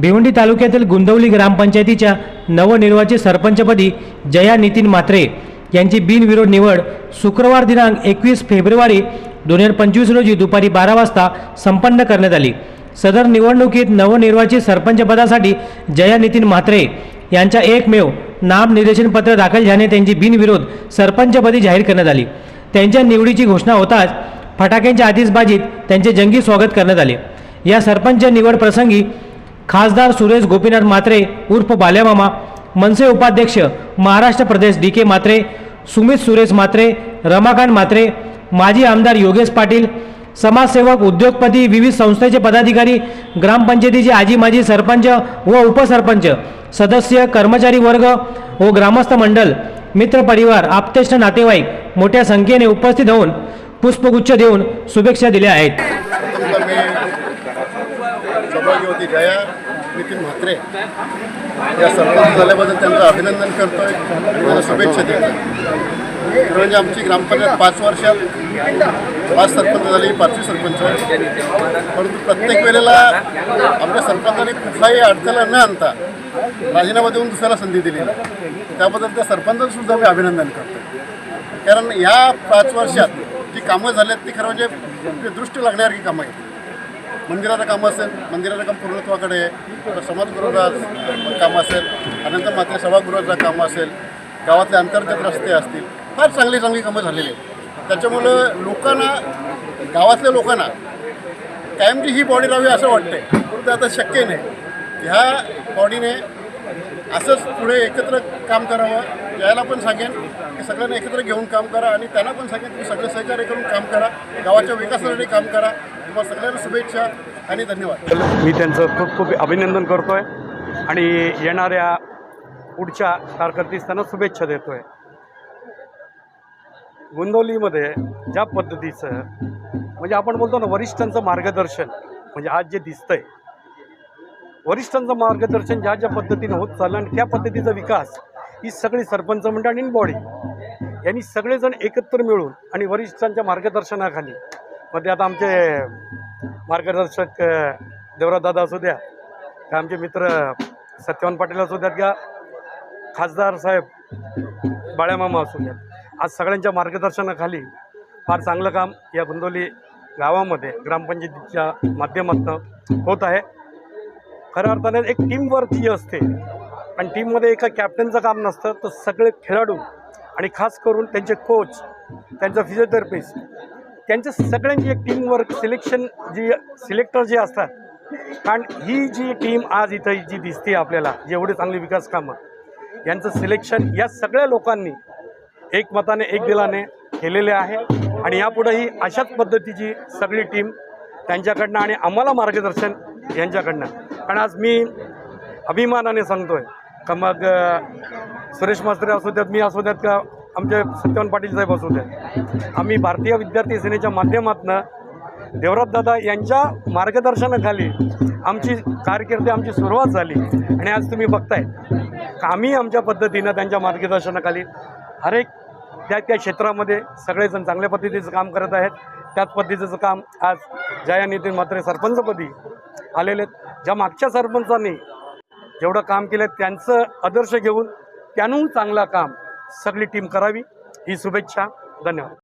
भिवंडी तालुक्यातील गुंदवली ग्रामपंचायतीच्या नवनिर्वाचित सरपंचपदी जया नितीन मात्रे यांची बिनविरोध निवड शुक्रवार दिनांक एकवीस फेब्रुवारी दोन हजार पंचवीस रोजी दुपारी बारा वाजता संपन्न करण्यात आली. सदर निवडणुकीत नवनिर्वाचित सरपंचपदासाठी जया नितीन म्हात्रे यांच्या एकमेव नामनिर्देशन पत्र दाखल झाल्याने त्यांची बिनविरोध सरपंचपदी जाहीर करण्यात आली. त्यांच्या निवडीची घोषणा होताच फटाक्यांच्या आतिषबाजीत त्यांचे जंगी स्वागत करण्यात आले. या सरपंच निवड प्रसंगी खासदार सुरेश गोपीनाथ मात्रे उर्फ बाल्यामामा मनसे उपाध्यक्ष महाराष्ट्र प्रदेश डी के मात्रे सुमित सुरेश मात्रे रमाकांत मात्रे माजी आमदार योगेश पाटील समाजसेवक उद्योगपती विविध संस्थेचे पदाधिकारी ग्रामपंचायतीचे आजी माजी सरपंच व उपसरपंच सदस्य कर्मचारी वर्ग व ग्रामस्थ मंडळ मित्रपरिवार आप्तेष्ट नातेवाईक मोठ्या संख्येने उपस्थित होऊन पुष्पगुच्छ देऊन शुभेच्छा दिल्या आहेत. नितीन म्हात्रे या सरपंच झाल्याबद्दल त्यांचं अभिनंदन करतो आहे त्यांना शुभेच्छा देतो खरं म्हणजे आमची ग्रामपंचायत पाच वर्षात पाच सरपंच झाली पाचवी सरपंच परंतु प्रत्येक वेळेला आमच्या सरपंचाने कुठलाही अडथळा न आणता राजीनामा देऊन दुसऱ्याला संधी दिली. त्याबद्दल त्या सरपंचाचं सुद्धा मी अभिनंदन करतो कारण या पाच वर्षात जी कामं झाली आहेत ती खरं म्हणजे दृष्टी लागण्यासारखी कामं आहेत. मंदिराचं काम असेल मंदिराचं काम पूर्णत्वाकडे आहे. समाजगृहाचं काम असेल. अनंत मात्र सभागृहाचं काम असेल. गावातले अंतर्गत रस्ते असतील. फार चांगली चांगली कामं झालेली आहेत. त्याच्यामुळं लोकांना गावातल्या लोकांना कायमची ही बॉडी राहावी असं वाटतंय परंतु आता शक्य नाही. ह्या बॉडीने असंच पुढे एकत्र काम करावं यायला पण सांगेन की सगळ्यांना एकत्र घेऊन काम करा आणि त्यांना पण सांगेन तुम्ही सगळे सहकार्य करून काम करा गावाच्या विकासासाठी काम करा. किंवा सगळ्यांना शुभेच्छा. आणि धन्यवाद. मी त्यांचं खूप खूप अभिनंदन करतो आहे आणि येणाऱ्या पुढच्या कारकिर्दीस त्यांना शुभेच्छा देतो आहे गोंदवलीमध्ये ज्या पद्धतीचं म्हणजे आपण बोलतो ना वरिष्ठांचं मार्गदर्शन म्हणजे आज जे दिसतंय वरिष्ठांचं मार्गदर्शन ज्या ज्या पद्धतीनं होत चाललं आणि त्या पद्धतीचा विकास ही सगळी सरपंच मंडळ आणि बॉडी यांनी सगळेजण एकत्र मिळून आणि वरिष्ठांच्या मार्गदर्शनाखाली मध्ये आता आमचे मार्गदर्शक अ, देवराजदादा असू द्या का आमचे मित्र सत्यवान पाटील असू द्यात का खासदार साहेब बाळ्यामामा असू द्यात. आज सगळ्यांच्या मार्गदर्शनाखाली फार चांगलं काम या गुंदोली गावामध्ये ग्रामपंचायतीच्या माध्यमातून होत आहे. खऱ्या अर्थाने एक टीमवर्क जी असते. आणि टीममध्ये एका कॅप्टनचं काम नसतं तर सगळे खेळाडू आणि खास करून त्यांचे कोच त्यांचा फिजिओथेरपिस्ट त्यांच्या सगळ्यांची एक टीमवर्क सिलेक्शन जी सिलेक्टर जे असतात कारण ही जी टीम आज इथं जी दिसते आपल्याला जेवढे चांगली विकास कामं यांचं सिलेक्शन या सगळ्या लोकांनी एकमताने एक दिलाने केलेले आहे. आणि यापुढेही अशाच पद्धतीची सगळी टीम त्यांच्याकडनं आणि आम्हाला मार्गदर्शन यांच्याकडनं. कारण आज मी अभिमानाने सांगतो आहे का मग सुरेश मास्त्रे असू द्यात मी असू द्यात का आमचे सत्यवान पाटील साहेब असू दे. आम्ही भारतीय विद्यार्थी सेनेच्या माध्यमातून देवराजदादा यांच्या मार्गदर्शनाखाली आमची कारकिर्दी आमची सुरुवात झाली आणि आज तुम्ही बघताय. का आम्ही आमच्या पद्धतीनं त्यांच्या मार्गदर्शनाखाली हरेक त्या त्या क्षेत्रामध्ये सगळेजण चांगल्या पद्धतीचं काम करत आहेत. त्याच पद्धतीचं काम आज जया नितीन मात्रे सरपंचपदी आलेले आहेत. ज्या मागच्या सरपंचांनी जेवढं काम केलं त्यांचं आदर्श घेऊन त्याहून चांगलं काम सगळी टीम करावी. ही शुभेच्छा. धन्यवाद.